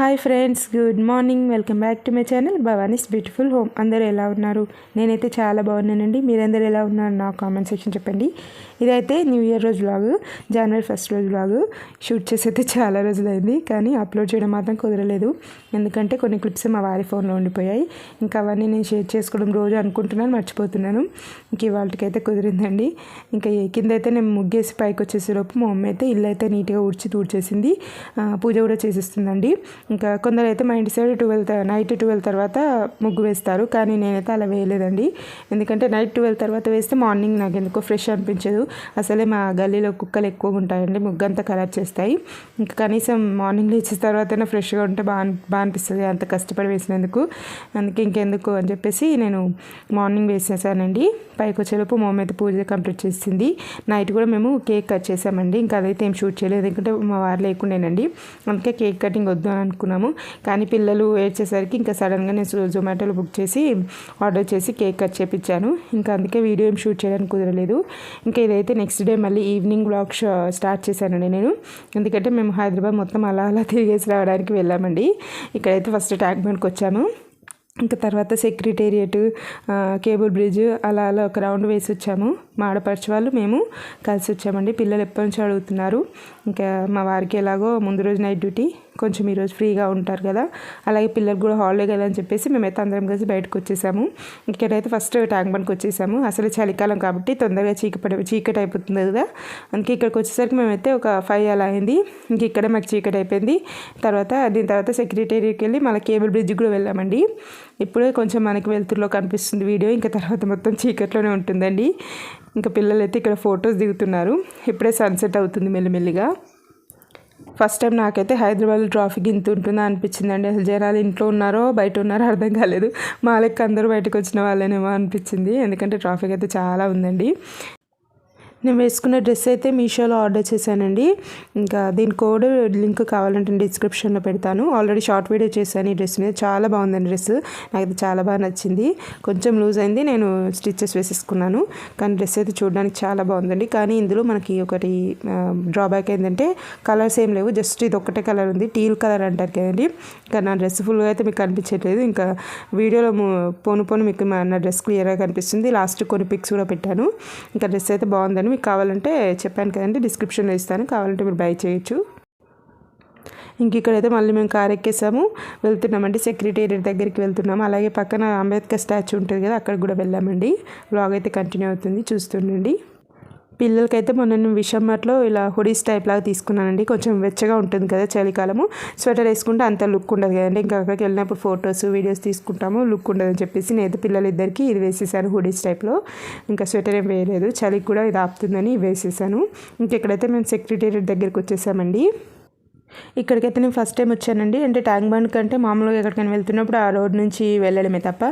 Hi friends good morning. Welcome back to my channel Bhavani's beautiful home. అందరూ ఎలా ఉన్నారు? నేనైతే చాలా బాగున్నానండి. మీరందరూ ఎలా ఉన్నారు? నా కామెంట్ సెక్షన్ చెప్పండి. ఇదైతే న్యూ ఇయర్ రోజు బ్లాగ్ జనవరి ఫస్ట్ రోజు బ్లాగ్ షూట్ చేసి అయితే చాలా రోజులైంది కానీ అప్లోడ్ చేయడం మాత్రం కుదరలేదు. ఎందుకంటే కొన్ని క్లిప్స్ మా వారి ఫోన్లో ఉండిపోయాయి. ఇంకా అవన్నీ నేను షేర్ చేసుకోవడం రోజు అనుకుంటున్నాను మర్చిపోతున్నాను. ఇంక ఇవాళకైతే కుదిరిందండి. ఇంకా ఏ కింద అయితే నేను ముగ్గేసి పైకి వచ్చేసేలోపు మా మమ్మీ అయితే ఇల్లు అయితే నీట్గా ఊడ్చి తూడ్చేసింది. పూజ కూడా చేసేస్తుందండి. ఇంకా కొందరు అయితే మా ఇంటి సైడ్ ట్వెల్వ్ నైట్ ట్వెల్వ్ తర్వాత ముగ్గు వేస్తారు. కానీ నేనైతే అలా వేయలేదండి. ఎందుకంటే నైట్ ట్వెల్వ్ తర్వాత వేస్తే మార్నింగ్ నాకు ఎందుకో ఫ్రెష్ అనిపించదు. అసలే మా గల్లీలో కుక్కలు ఎక్కువగా ఉంటాయండి. ముగ్గు అంతా ఖరాబ్ చేస్తాయి. ఇంకా కనీసం మార్నింగ్ లేచిన తర్వాతైనా ఫ్రెష్గా ఉంటే బాగా బాగా అనిపిస్తుంది. అంత కష్టపడి వేసినందుకు. అందుకే ఇంకెందుకు అని చెప్పేసి నేను మార్నింగ్ వేసేసానండి. పైకి వచ్చేలోపు మా అయితే పూజ కంప్లీట్ చేసింది. నైట్ కూడా మేము కేక్ కట్ చేసామండి. ఇంకా అదైతే ఏం షూట్ చేయలేదు. ఎందుకంటే మా వారు లేకుండేనండి. అందుకే కేక్ కటింగ్ వద్దు అని అనుకున్నాము. కానీ పిల్లలు ఏడ్చేసరికి ఇంకా సడన్గా నేను జొమాటోలో బుక్ చేసి ఆర్డర్ చేసి కేక్ కట్ చేపించాను ఇంకా అందుకే వీడియో ఏం షూట్ చేయడానికి కుదరలేదు. ఇంకా ఇదైతే నెక్స్ట్ డే మళ్ళీ ఈవినింగ్ బ్లాగ్ స్టార్ట్ చేశానండి నేను. ఎందుకంటే మేము హైదరాబాద్ మొత్తం అలా అలా తిరిగేసి రావడానికి వెళ్ళామండి. ఇక్కడైతే ఫస్ట్ ట్యాంక్ బండ్కి వచ్చాము. ఇంకా తర్వాత సెక్రటేరియట్ కేబుల్ బ్రిడ్జ్ అలా అలా ఒక రౌండ్ వేసి వచ్చాము. మా ఆడపడిచి వాళ్ళు మేము కలిసి వచ్చామండి. పిల్లలు ఎప్పటి నుంచో అడుగుతున్నారు. ఇంకా మా వారికి ఎలాగో ముందు రోజు నైట్ డ్యూటీ. కొంచెం ఈరోజు ఫ్రీగా ఉంటారు కదా. అలాగే పిల్లలకు కూడా హాలిడే కదా అని చెప్పేసి మేమైతే అందరం కలిసి బయటకు వచ్చేసాము. ఇక్కడైతే ఫస్ట్ ట్యాంక్ బండ్కి వచ్చేసాము. అసలు చలికాలం కాబట్టి తొందరగా చీకటి చీకటి అయిపోతుంది కదా. అందుకే ఇక్కడికి వచ్చేసరికి మేమైతే ఒక ఫైవ్ అలా అయింది. ఇంక ఇక్కడే మాకు చీకటి అయిపోయింది. తర్వాత దీని తర్వాత సెక్రటేరియట్కి వెళ్ళి మళ్ళీ కేబుల్ బ్రిడ్జ్ కూడా వెళ్ళామండి. ఇప్పుడే కొంచెం మనకి వెలుతురులో కనిపిస్తుంది వీడియో. ఇంకా తర్వాత మొత్తం చీకట్లోనే ఉంటుందండి. ఇంకా పిల్లలు అయితే ఇక్కడ ఫొటోస్ దిగుతున్నారు. ఇప్పుడే సన్సెట్ అవుతుంది మెల్లిమెల్లిగా. ఫస్ట్ టైం నాకైతే హైదరాబాద్ ట్రాఫిక్ ఇంత ఉంటుందా అనిపించిందండి. అసలు జనాలు ఇంట్లో ఉన్నారో బయట ఉన్నారో అర్థం కాలేదు. మా లెక్క అందరూ బయటకు వచ్చిన వాళ్ళేనేమో అనిపించింది. ఎందుకంటే ట్రాఫిక్ అయితే చాలా ఉందండి. నేను వేసుకున్న డ్రెస్ అయితే మీషోలో ఆర్డర్ చేశానండి. ఇంకా దీని కోడ్ లింక్ కావాలంటే డిస్క్రిప్షన్లో పెడతాను. ఆల్రెడీ షార్ట్ వీడియో చేశాను ఈ డ్రెస్ మీద. చాలా బాగుందండి డ్రెస్. నాకైతే చాలా బాగా నచ్చింది. కొంచెం లూజ్ అయింది. నేను స్టిచ్చెస్ వేసేసుకున్నాను. కానీ డ్రెస్ అయితే చూడడానికి చాలా బాగుందండి. కానీ ఇందులో మనకి ఒకటి డ్రాబ్యాక్ ఏంటంటే కలర్స్ ఏం లేవు. జస్ట్ ఇది ఒక్కటే కలర్ ఉంది. టీల్ కలర్ అంటారు కదండి. ఇంకా నా డ్రెస్ ఫుల్గా అయితే మీకు కనిపించట్లేదు. ఇంకా వీడియోలో పోను పోను మీకు నా డ్రెస్ క్లియర్గా కనిపిస్తుంది. లాస్ట్ కొన్ని పిక్స్ కూడా పెట్టాను. ఇంకా డ్రెస్ అయితే బాగుందండి మీకు కావాలంటే చెప్పాను కదండి డిస్క్రిప్షన్లో ఇస్తాను. కావాలంటే మీరు బై చేయొచ్చు. ఇంక ఇక్కడైతే మళ్ళీ మేము కార్ ఎక్కేసాము. వెళ్తున్నామండి సెక్రటేరియట్ దగ్గరికి వెళ్తున్నాము. అలాగే పక్కన అంబేద్కర్ స్టాచ్యూ ఉంటుంది కదా అక్కడ కూడా వెళ్ళామండి. బ్లాగ్ అయితే కంటిన్యూ అవుతుంది చూస్తుండండి. పిల్లలకైతే మొన్న నేను విషమ్మట్లో ఇలా హుడీస్ టైప్ లాగా తీసుకున్నానండి. కొంచెం వెచ్చగా ఉంటుంది కదా చలికాలము. స్వెటర్ వేసుకుంటే అంత లుక్ ఉండదు కదండి. ఇంకా అక్కడికి వెళ్ళినప్పుడు ఫొటోస్ వీడియోస్ తీసుకుంటాము. లుక్ ఉండదని చెప్పేసి నేను పిల్లలిద్దరికి ఇది వేసేసాను హుడీస్ టైప్లో ఇంకా స్వెటర్ ఏం వేయలేదు. చలికి కూడా ఇది ఆపుతుందని వేసేసాను. ఇంకెక్కడైతే మేము సెక్రటేరియట్ దగ్గరికి వచ్చేసామండి. ఇక్కడికైతే నేను ఫస్ట్ టైం వచ్చానండి. అంటే ట్యాంక్ బండ్ కంటే మామూలుగా ఎక్కడికైనా వెళ్తున్నప్పుడు ఆ రోడ్ నుంచి వెళ్ళడమే తప్ప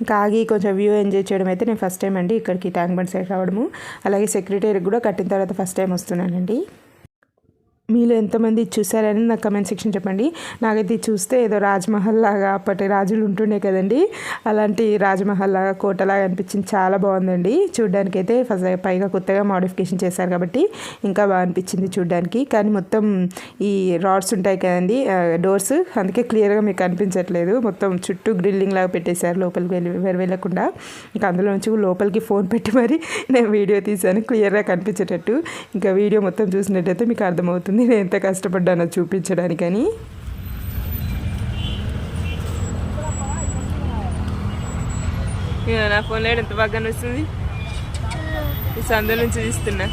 ఇంకా ఆగి కొంచెం వ్యూ ఎంజాయ్ చేయడం అయితే నేను ఫస్ట్ టైం అండి ఇక్కడికి ట్యాంక్ బండ్ సైడ్ రావడము. అలాగే సెక్రటరీ కూడా కట్టిన తర్వాత ఫస్ట్ టైం వస్తున్నానండి. మీలో ఎంతమంది చూసారని నాకు కమెంట్ సెక్షన్ చెప్పండి. నాకైతే చూస్తే ఏదో రాజ్మహల్ లాగా అప్పటి రాజులు ఉంటుండే కదండి. అలాంటి రాజ్మహల్ లాగా కోటలాగా అనిపించింది. చాలా బాగుందండి. చూడ్డానికైతే ఫస్ట్ పైగా కొత్తగా మోడిఫికేషన్ చేశారు కాబట్టి ఇంకా బాగా అనిపించింది చూడ్డానికి. కానీ మొత్తం ఈ రాడ్స్ ఉంటాయి కదండి డోర్స్ అందుకే క్లియర్గా మీకు కనిపించట్లేదు మొత్తం చుట్టూ గ్రిల్లింగ్ లాగా పెట్టేశారు. లోపలికి వెళ్ళి వె- వెళ్ళకుండా. ఇంకా అందులో నుంచి లోపలికి ఫోన్ పెట్టి మరి నేను వీడియో తీశాను. క్లియర్గా కనిపించేటట్టు. ఇంకా వీడియో మొత్తం చూసినట్టయితే మీకు అర్థమవుతుంది. నేను ఎంత కష్టపడ్డానో చూపించడానికని. నా ఫోన్లో ఎంత బాగా వస్తుంది ఈ సందు నుంచి తీస్తున్నా.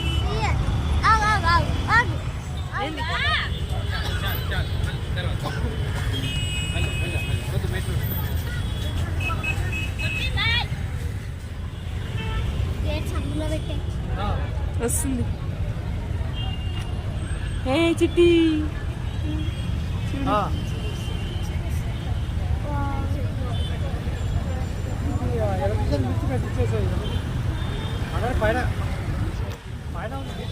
వస్తుంది. ఏ చిట్టి పైన పైన ఉంది.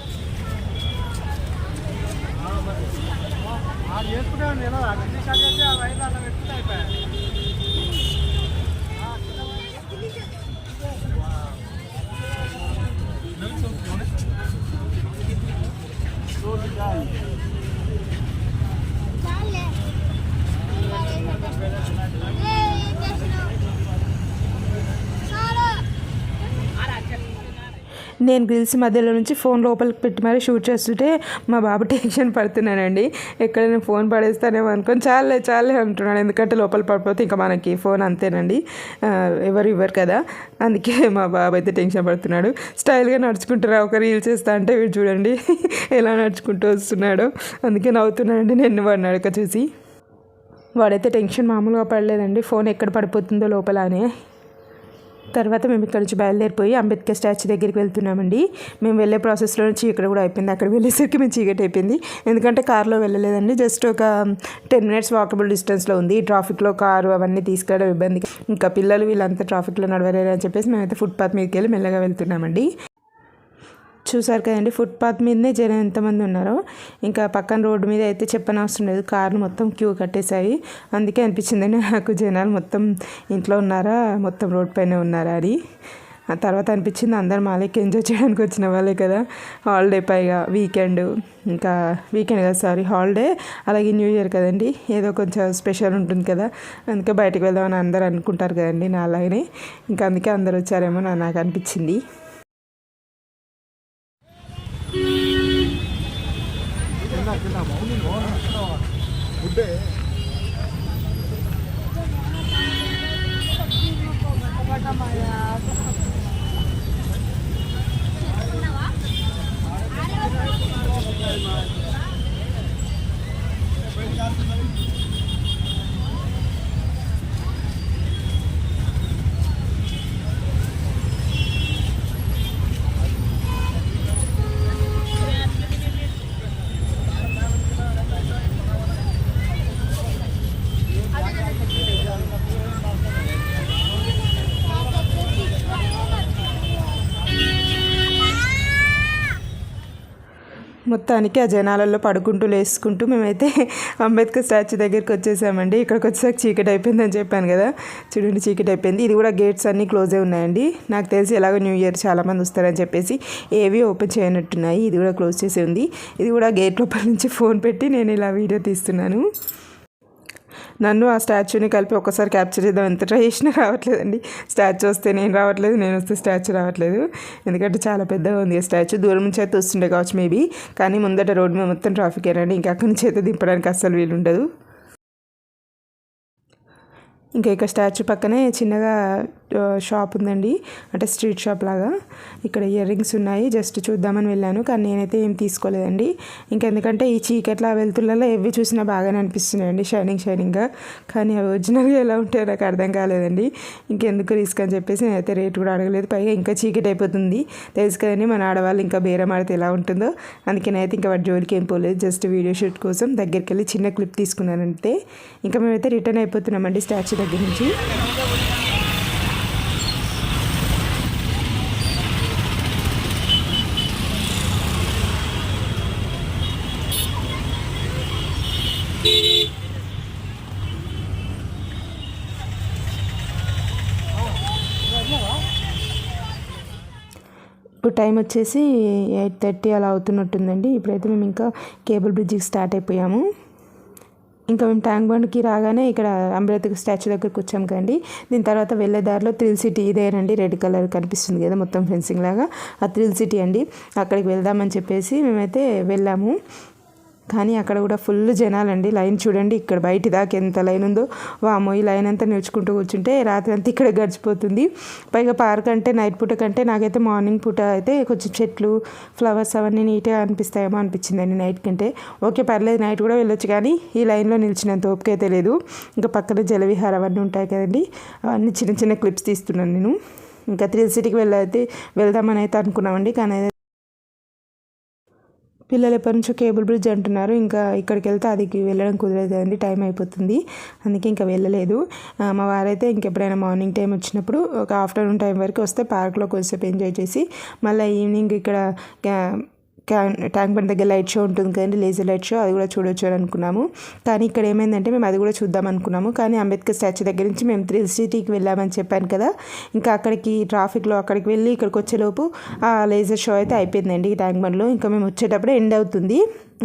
ఆ, చేసుకుంటే నేను అన్ని చేస్తే ఆ వైర్ అలా పెట్టుకుంటే అయిపోయాయి నేను గ్రిల్స్ మధ్యలో నుంచి ఫోన్ లోపలికి పెట్టి మరీ షూట్ చేస్తుంటే మా బాబు టెన్షన్ పడుతున్నానండి ఎక్కడైనా ఫోన్ పడేస్తానేమో అనుకొని చాలే చాలే అంటున్నాడు. ఎందుకంటే లోపల పడిపోతే ఇంకా మనకి ఫోన్ అంతేనండి. ఎవరు ఇవ్వరు కదా. అందుకే మా బాబు అయితే టెన్షన్ పడుతున్నాడు. స్టైల్గా నడుచుకుంటారా? ఒక రీల్ చేస్తా అంటే వీడు చూడండి. ఎలా నడుచుకుంటూ వస్తున్నాడో. అందుకే నవ్వుతున్నానండి నేను వాడిని అడక చూసి. వాడైతే టెన్షన్ మామూలుగా పడలేదండి. ఫోన్ ఎక్కడ పడిపోతుందో లోపల అని తర్వాత మేము ఇక్కడ నుంచి బయలుదేరిపోయి అంబేద్కర్ స్టాచ్యూ దగ్గరికి వెళ్తున్నామండి. మేము వెళ్ళే ప్రాసెస్లో నుంచి ఇక్కడ కూడా అయిపోయింది. అక్కడ వెళ్ళేసరికి మేము చీకటి అయిపోయింది. ఎందుకంటే కార్లో వెళ్ళలేదండి. జస్ట్ ఒక టెన్ మినిట్స్ వాకబుల్ డిస్టెన్స్లో ఉంది. ట్రాఫిక్లో కారు అవన్నీ తీసుకెళ్ళడం ఇబ్బంది. ఇంకా పిల్లలు వీళ్ళంతా ట్రాఫిక్లో నడవలేరు అని చెప్పేసి మేమైతే ఫుట్పాత్ మీదకి వెళ్ళి మెల్లగా వెళ్తున్నామండి. చూసారు కదండి ఫుట్పాత్ మీదనే జనం ఎంతమంది ఉన్నారో. ఇంకా పక్కన రోడ్డు మీద అయితే చెప్పనవసరం లేదు కార్లు మొత్తం క్యూ కట్టేశాయి. అందుకే అనిపించిందండి నాకు జనాలు మొత్తం ఇంట్లో ఉన్నారా మొత్తం రోడ్ పైన ఉన్నారా అని. ఆ తర్వాత అనిపించింది అందరు మాలకి ఎంజాయ్ చేయడానికి వచ్చిన వాళ్ళే కదా. హాలిడే పైగా వీకెండ్ ఇంకా వీకెండ్ కదా సారీ హాలిడే అలాగే న్యూ ఇయర్ కదండి ఏదో కొంచెం స్పెషల్ ఉంటుంది కదా. అందుకే బయటకు వెళ్దామని అందరు అనుకుంటారు కదండి నా అలాగనే ఇంకా అందుకే అందరు వచ్చారేమో నాకు అనిపించింది. bem. మొత్తానికి ఆ జనాలలో పడుకుంటూ లేసుకుంటూ మేమైతే అంబేద్కర్ స్టాచ్యూ దగ్గరికి వచ్చేసామండి. ఇక్కడికి వచ్చేసరికి చీకటి అయిపోయిందని చెప్పాను కదా. చూడండి చీకటి అయిపోయింది. ఇది కూడా గేట్స్ అన్నీ క్లోజ్ ఉన్నాయండి. నాకు తెలిసి ఎలాగో న్యూ ఇయర్ చాలామంది వస్తారని చెప్పేసి ఏవి ఓపెన్ చేయనట్టున్నాయి. ఇది కూడా క్లోజ్ చేసి ఉంది. ఇది కూడా గేట్ లోపల నుంచి ఫోన్ పెట్టి నేను ఇలా వీడియో తీస్తున్నాను. నన్ను ఆ స్టాచ్యూని కలిపి ఒక్కసారి క్యాప్చర్ చేద్దాం. ఎంత ట్రై చేసినా రావట్లేదండి. స్టాచ్యూ వస్తే నేను రావట్లేదు నేను వస్తే స్టాచ్యూ రావట్లేదు. ఎందుకంటే చాలా పెద్దగా ఉంది. ఆ స్టాచ్యూ దూరం నుంచి అయితే వస్తుండే కావచ్చు మేబీ కానీ ముందట రోడ్డు మీద మొత్తం ట్రాఫిక్ ఏనండి ఇంకా అక్కడి నుంచి అయితే దింపడానికి అస్సలు వీలుండదు ఇంకా ఇక స్టాచ్యూ పక్కనే చిన్నగా Uh, షాప్ ఉందండి. అంటే స్ట్రీట్ షాప్ లాగా. ఇక్కడ ఇయర్ రింగ్స్ ఉన్నాయి. జస్ట్ చూద్దామని వెళ్ళాను. కానీ నేనైతే ఏం తీసుకోలేదండి. ఇంకా ఎందుకంటే ఈ చీకట్లో వెళ్తులలో ఎవి చూసినా బాగానే అనిపిస్తున్నాయండి. షైనింగ్ షైనింగ్గా కానీ అవి ఒరిజినల్గా ఎలా ఉంటాయో నాకు అర్థం కాలేదండి. ఇంకెందుకు రిస్క్ అని చెప్పేసి నేనైతే రేట్ కూడా అడగలేదు. పైగా ఇంకా చీకటి అయిపోతుంది. తెలుసు కదండి మన ఆడవాళ్ళు ఇంకా బేరం ఆడితే ఎలా ఉంటుందో. అందుకే నేనైతే ఇంకా వాటి జోలికి ఏం పోలేదు. జస్ట్ వీడియో షూట్ కోసం దగ్గరికి వెళ్ళి చిన్న క్లిప్ తీసుకున్నాను ఇంకా మేమైతే రిటర్న్ అయిపోతున్నామండి స్టాచ్యూ దగ్గర నుంచి. టైం వచ్చేసి ఎయిట్ థర్టీ అలా అవుతున్నట్టుందండి. ఇప్పుడైతే మేము ఇంకా కేబుల్ బ్రిడ్జికి స్టార్ట్ అయిపోయాము. ఇంకా మేము ట్యాంక్ బండ్కి రాగానే ఇక్కడ అంబేద్కర్ స్టాచ్యూ దగ్గర వచ్చాం కండి దీని తర్వాత వెళ్ళే దారిలో థ్రిల్ సిటీ ఇదేనండి రెడ్ కలర్ కనిపిస్తుంది కదా మొత్తం ఫెన్సింగ్ లాగా. ఆ థ్రిల్ సిటీ అండి. అక్కడికి వెళ్దామని చెప్పేసి మేమైతే వెళ్ళాము. కానీ అక్కడ కూడా ఫుల్ జనాలండి. లైన్ చూడండి ఇక్కడ బయట దాకా ఎంత లైన్ ఉందో. వామో ఈ లైన్ అంతా నిల్చుకుంటూ కూర్చుంటే రాత్రి అంతా ఇక్కడ గడిచిపోతుంది. పైగా పార్క్ అంటే నైట్ పూట కంటే నాకైతే మార్నింగ్ పూట అయితే కొంచెం చెట్లు ఫ్లవర్స్ అవన్నీ నీట్గా అనిపిస్తాయేమో అనిపించిందండి నైట్ కంటే. ఓకే పర్లేదు నైట్ కూడా వెళ్ళొచ్చు కానీ ఈ లైన్లో నిలిచినంత ఓపిక అయితే లేదు. ఇంకా పక్కన జలవిహార అవన్నీ ఉంటాయి కదండి. అవన్నీ చిన్న చిన్న క్లిప్స్ తీస్తున్నాను నేను. ఇంకా థ్రిల్ సిటీకి వెళ్ళైతే వెళ్దామని అయితే అనుకున్నామండి కానీ పిల్లలు ఎప్పటి నుంచో కేబుల్ బ్రిడ్జ్ అంటున్నారు. ఇంకా ఇక్కడికి వెళ్తే అది వెళ్ళడం కుదరదు అండి టైం అయిపోతుంది. అందుకే ఇంకా వెళ్ళలేదు. మా వారైతే ఇంకెప్పుడైనా మార్నింగ్ టైం వచ్చినప్పుడు ఒక ఆఫ్టర్నూన్ టైం వరకు వస్తే పార్క్లో కొంచెంసేపు ఎంజాయ్ చేసి మళ్ళీ ఈవినింగ్ ఇక్కడ ట్యాంక్ బండ్ దగ్గర లైట్ షో ఉంటుంది కదండి లేజర్ లైట్ షో అది కూడా చూడొచ్చు అని అనుకున్నాము. కానీ ఇక్కడ ఏమైందంటే మేము అది కూడా చూద్దాం అనుకున్నాము. కానీ అంబేద్కర్ స్టాచ్యూ దగ్గర నుంచి మేము త్రిల్ సిటీకి వెళ్ళామని చెప్పాను కదా. ఇంకా అక్కడికి ట్రాఫిక్లో అక్కడికి వెళ్ళి ఇక్కడికి వచ్చేలోపు ఆ లేజర్ షో అయితే అయిపోయిందండి ఈ ట్యాంక్ బండ్లో. ఇంకా మేము వచ్చేటప్పుడు ఎండ్ అవుతుంది.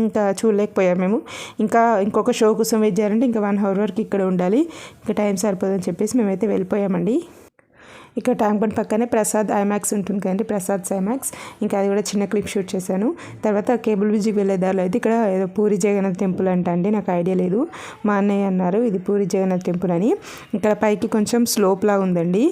ఇంకా చూడలేకపోయాం మేము. ఇంకా ఇంకొక షో కోసం వెయిట్ చేయాలంటే ఇంకా వన్ అవర్ వరకు ఇక్కడ ఉండాలి. ఇంకా టైం సరిపోదని చెప్పేసి మేమైతే వెళ్ళిపోయామండి. ఇక్కడ ట్యాంక్ బండ్ పక్కనే ప్రసాద్ ఐమాక్స్ ఉంటుంది కదండి ప్రసాద్ ఐమాక్స్. ఇంకా అది కూడా చిన్న క్లిప్ షూట్ చేశాను. తర్వాత కేబుల్ బ్రిడ్జ్కి వెళ్ళే దారిలో అయితే ఇక్కడ ఏదో పూరి జగన్నాథ్ టెంపుల్ అంట అండి నాకు ఐడియా లేదు. మా అన్నయ్య అన్నారు ఇది పూరి జగన్నాథ్ టెంపుల్ అని. ఇక్కడ పైకి కొంచెం స్లోప్లా ఉందండి.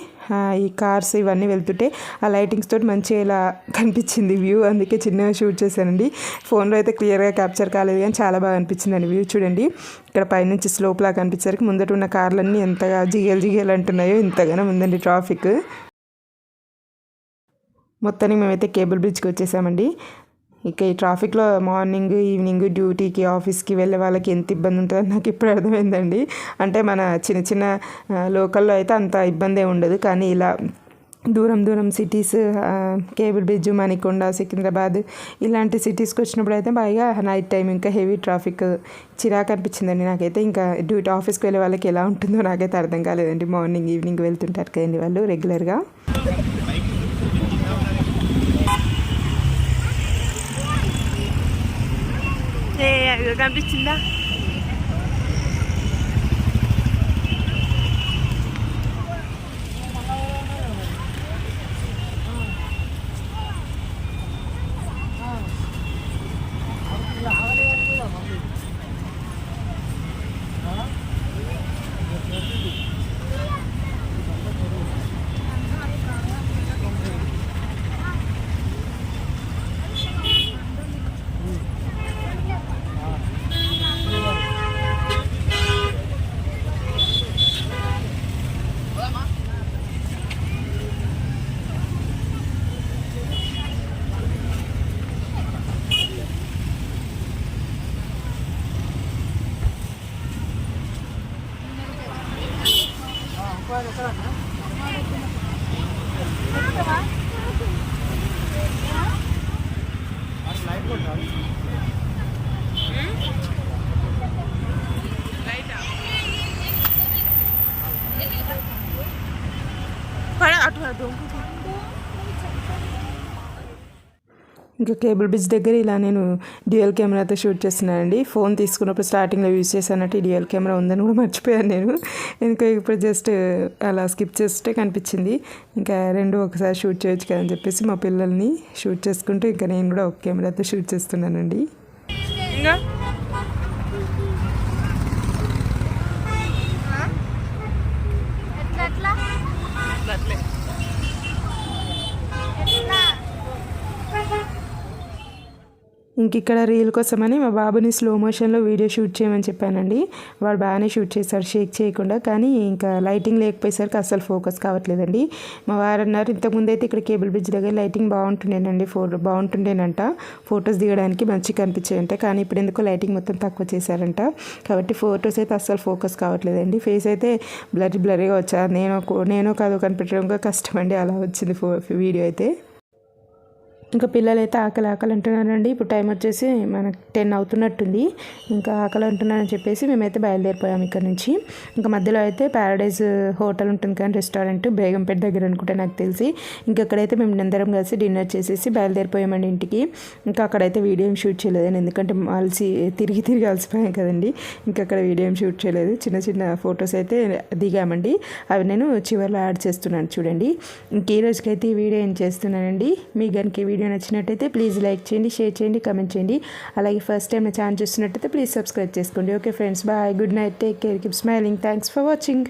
ఈ కార్స్ ఇవన్నీ వెళ్తుంటే ఆ లైటింగ్స్ తోటి మంచిగా ఇలా కనిపించింది వ్యూ. అందుకే చిన్నగా షూట్ చేశానండి. ఫోన్లో అయితే క్లియర్గా క్యాప్చర్ కాలేదు కానీ చాలా బాగా అనిపించిందండి వ్యూ చూడండి. ఇక్కడ పైనుంచి స్లోప్లా కనిపించేసరికి ముందట ఉన్న కార్లన్నీ ఎంతగా జిగేలు జిగేలు అంటున్నాయో ఇంతగానం ఉందండి ట్రాఫిక్. మొత్తానికి మేమైతే కేబుల్ బ్రిడ్జ్కి వచ్చేసామండి. ఇక ఈ ట్రాఫిక్లో మార్నింగ్ ఈవినింగ్ డ్యూటీకి ఆఫీస్కి వెళ్ళే వాళ్ళకి ఎంత ఇబ్బంది ఉంటుందో నాకు ఇప్పుడు అర్థమైందండి. అంటే మన చిన్న చిన్న లోకల్లో అయితే అంత ఇబ్బంది ఉండదు. కానీ ఇలా దూరం దూరం cities cable bridge Manikonda Secunderabad ఇలాంటి సిటీస్కి వచ్చినప్పుడు అయితే బాగా నైట్ టైం ఇంకా హెవీ ట్రాఫిక్ చిరాకు అనిపించిందండి నాకైతే. ఇంకా డ్యూటీ ఆఫీస్కి వెళ్ళే వాళ్ళకి ఎలా ఉంటుందో నాకైతే అర్థం కాలేదండి. మార్నింగ్ ఈవినింగ్ వెళ్తుంటారు కదండి వాళ్ళు రెగ్యులర్గా. కనిపించిందా లైట్ కొట్టాలి ఇంకా కేబుల్ బ్రిడ్జ్ దగ్గర ఇలా నేను డ్యూయల్ కెమెరాతో షూట్ చేస్తున్నానండి ఫోన్ తీసుకున్నప్పుడు స్టార్టింగ్లో యూజ్ చేశానంటే డ్యూయల్ కెమెరా ఉందని కూడా మర్చిపోయాను నేను. ఇంకా ఇప్పుడు జస్ట్ అలా స్కిప్ చేస్తే కనిపించింది. ఇంకా రెండు ఒకసారి షూట్ చేయొచ్చు కదని చెప్పేసి మా పిల్లల్ని షూట్ చేసుకుంటూ ఇంకా నేను కూడా ఒక కెమెరాతో షూట్ చేస్తున్నానండి. ఎట్లా ఇంక ఇక్కడ రీల్ కోసమని మా బాబుని స్లో మోషన్లో వీడియో షూట్ చేయమని చెప్పానండి. వాడు బాగానే షూట్ చేశాడు షేక్ చేయకుండా. కానీ ఇంకా లైటింగ్ లేకపోయేసరికి అస్సలు ఫోకస్ కావట్లేదండి. మా వారు అన్నారు ఇంతకుముందు అయితే ఇక్కడ కేబుల్ బ్రిడ్జ్ దగ్గర లైటింగ్ బాగుంటుండేనండి ఫోటో బాగుంటుండేనంట. ఫొటోస్ దిగడానికి మంచిగా కనిపించాయంట. కానీ ఇప్పుడు ఎందుకో లైటింగ్ మొత్తం తక్కువ చేశారంట. కాబట్టి ఫొటోస్ అయితే అస్సలు ఫోకస్ కావట్లేదండి. ఫేస్ అయితే బ్లర్ బ్లర్గా వచ్చా నేను నేను కాదు కనిపెట్టడం కూడా కష్టం అండి అలా వచ్చింది ఫో వీడియో అయితే. ఇంకా పిల్లలు అయితే ఆకలి ఆకలి అంటున్నారండి. ఇప్పుడు టైం వచ్చేసి మనకు టెన్ అవుతున్నట్టుంది. ఇంకా ఆకలి అంటున్నారని చెప్పేసి మేమైతే బయలుదేరిపోయాం ఇక్కడ నుంచి. ఇంకా మధ్యలో అయితే ప్యారడైజ్ హోటల్ ఉంటుంది కానీ రెస్టారెంట్ బేగంపేట దగ్గర అనుకుంటే నాకు తెలిసి. ఇంకా అక్కడైతే మేము అందరం కలిసి డిన్నర్ చేసేసి బయలుదేరిపోయామండి ఇంటికి. ఇంకా అక్కడైతే వీడియో షూట్ చేయలేదండి. ఎందుకంటే అలసి తిరిగి తిరిగి అలసిపోయాం కదండి. ఇంకా అక్కడ వీడియో షూట్ చేయలేదు. చిన్న చిన్న ఫొటోస్ అయితే దిగామండి. అవి నేను చివరిలో యాడ్ చేస్తున్నాను చూడండి. ఇంక ఈ రోజుకైతే ఈ వీడియో ఏం చేస్తున్నానండి? మీ గనికి వీడియో వీడియో నచ్చినట్టయితే ప్లీజ్ లైక్ చేయండి షేర్ చేయండి కమెంట్ చేయండి. అలాగే ఫస్ట్ టైం నా ఛానల్ చూస్తున్నట్టయితే ప్లీజ్ సబ్స్క్రైబ్ చేసుకోండి. Okay friends bye good night take care keep smiling thanks for watching.